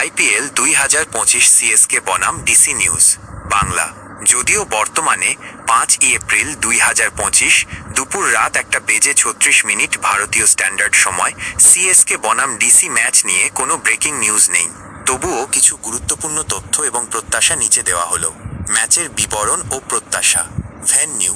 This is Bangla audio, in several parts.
আইপিএল দুই হাজার পঁচিশ সিএসকে বনাম ডিসি নিউজ, বাংলা। যদিও বর্তমানে পাঁচ এপ্রিল দুই হাজার পঁচিশ দুপুর রাত একটা বেজে ছত্রিশ মিনিট ভারতীয় স্ট্যান্ডার্ড সময় সিএসকে বনাম ডিসি ম্যাচ নিয়ে কোনো ব্রেকিং নিউজ নেই। তবুও কিছু গুরুত্বপূর্ণ তথ্য এবং প্রত্যাশা নিচে দেওয়া হলো। ম্যাচের বিবরণ ও প্রত্যাশা। Venue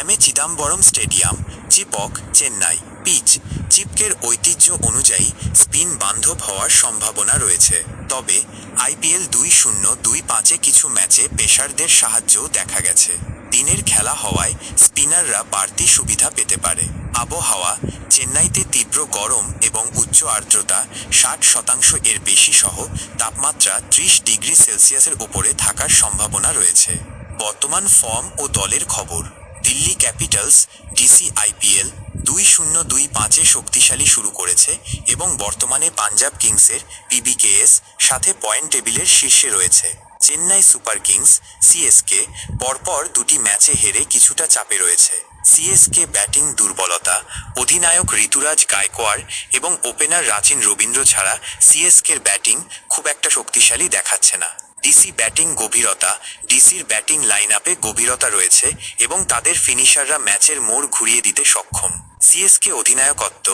M A Chidambaram stadium, Chepauk, Chennai. Pitch চিপকের ঐতিহ্য অনুযায়ী স্পিন বান্ধব হওয়ার সম্ভাবনা রয়েছে। তবে আইপিএল দুই শূন্য, দুই পাঁচে কিছু ম্যাচে পেসারদের সাহায্যও দেখা গেছে। দিনের খেলা হওয়ায় স্পিনাররা বাড়তি সুবিধা পেতে পারে। আবহাওয়া, চেন্নাইতে তীব্র গরম এবং উচ্চ আর্দ্রতা ষাট শতাংশ এর বেশি সহ তাপমাত্রা ত্রিশ ডিগ্রি সেলসিয়াসের উপরে থাকার সম্ভাবনা রয়েছে। বর্তমান ফর্ম ও দলের খবর। দিল্লি ক্যাপিটালস, ডিসি আইপিএল দুই শূন্য দুই পাঁচে শক্তিশালী শুরু করেছে এবং বর্তমানে পাঞ্জাব কিংসের পিবিকেএস সাথে পয়েন্ট টেবিলের শীর্ষে রয়েছে। চেন্নাই সুপার কিংস, সিএসকে পরপর দুটি ম্যাচে হেরে কিছুটা চাপে রয়েছে। সিএসকে ব্যাটিং দুর্বলতা, অধিনায়ক ঋতুরাজ গায়কোয়াড় এবং ওপেনার রাচিন রবীন্দ্র ছাড়া সিএসকের ব্যাটিং খুব একটা শক্তিশালী দেখাচ্ছে না। ডিসি ব্যাটিং গভীরতা ডিসির ব্যাটিং লাইন আপে গভীরতা রয়েছে এবং তাদের ফিনিশাররা ম্যাচের মোড় ঘুরিয়ে দিতে সক্ষম। সিএসকে অধিনায়কত্ব,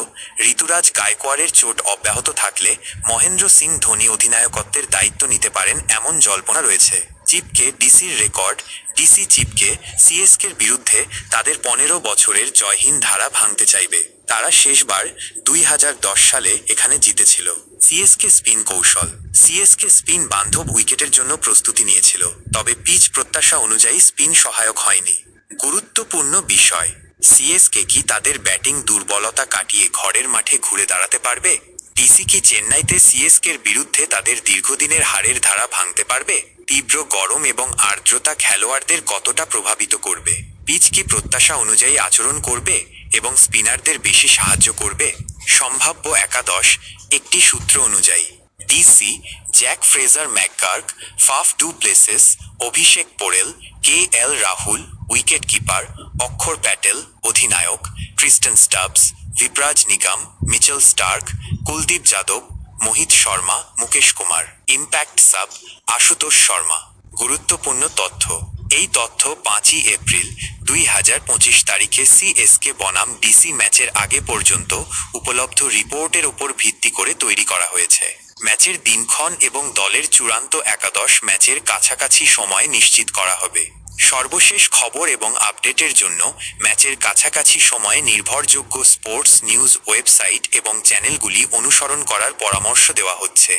ঋতুরাজ গায়কোয়াড়ের চোট অব্যাহত থাকলে মহেন্দ্র সিং ধোনি অধিনায়কত্বের দায়িত্ব নিতে পারেন এমন জল্পনা রয়েছে। চিপকে ডিসির রেকর্ড ডিসি চিপকে সিএসকের বিরুদ্ধে তাদের পনেরো বছরের জয়হীন ধারা ভাঙতে চাইবে। তারা শেষবার দুই হাজার দশ সালে এখানে জিতেছিল। সিএসকে স্পিন কৌশল। সিএসকে স্পিন বান্ধব উইকেটের জন্য প্রস্তুতি নিয়েছিল, তবে পিচ প্রত্যাশা অনুযায়ী স্পিন সহায়ক হয়নি। গুরুত্বপূর্ণ বিষয়, সিএসকে কি তাদের ব্যাটিং দুর্বলতা কাটিয়ে ঘরের মাঠে ঘুরে দাঁড়াতে পারবে? ডিসি কি চেন্নাইতে সিএসকের বিরুদ্ধে তাদের দীর্ঘদিনের হারের ধারা ভাঙতে পারবে? তীব্র গরম এবং আর্দ্রতা খেলোয়াড়দের কতটা প্রভাবিত করবে? পিচ কি প্রত্যাশা অনুযায়ী আচরণ করবে? এবং স্পিনারদের বেশি সাহায্য করবে সম্ভাব্য একাদশ একটি সূত্র অনুযায়ী। DC, Jake Fraser McGurk Faf du Plessis Abhishek Porel, K L Rahul, wicket keeper, Axar Patel, অধিনায়ক, Tristan Stubbs, Vipraj Nigam, Mitchell Starc, Kuldeep Yadav, Mohit Sharma, Mukesh Kumar. Impact sub Ashutosh Sharma. গুরুত্বপূর্ণ তথ্য। এই তথ্য পাঁচই এপ্রিল দুই হাজার পঁচিশ তারিখে সিএসকে বনাম ডিসি ম্যাচের আগে পর্যন্ত উপলব্ধ রিপোর্টের উপর ভিত্তি করে তৈরি করা হয়েছে। ম্যাচের দিনক্ষণ এবং দলের চূড়ান্ত একাদশ ম্যাচের কাছাকাছি সময় নিশ্চিত করা হবে। সর্বশেষ খবর এবং আপডেটের জন্য ম্যাচের কাছাকাছি সময়ে নির্ভরযোগ্য স্পোর্টস নিউজ ওয়েবসাইট এবং চ্যানেলগুলি অনুসরণ করার পরামর্শ দেওয়া হচ্ছে।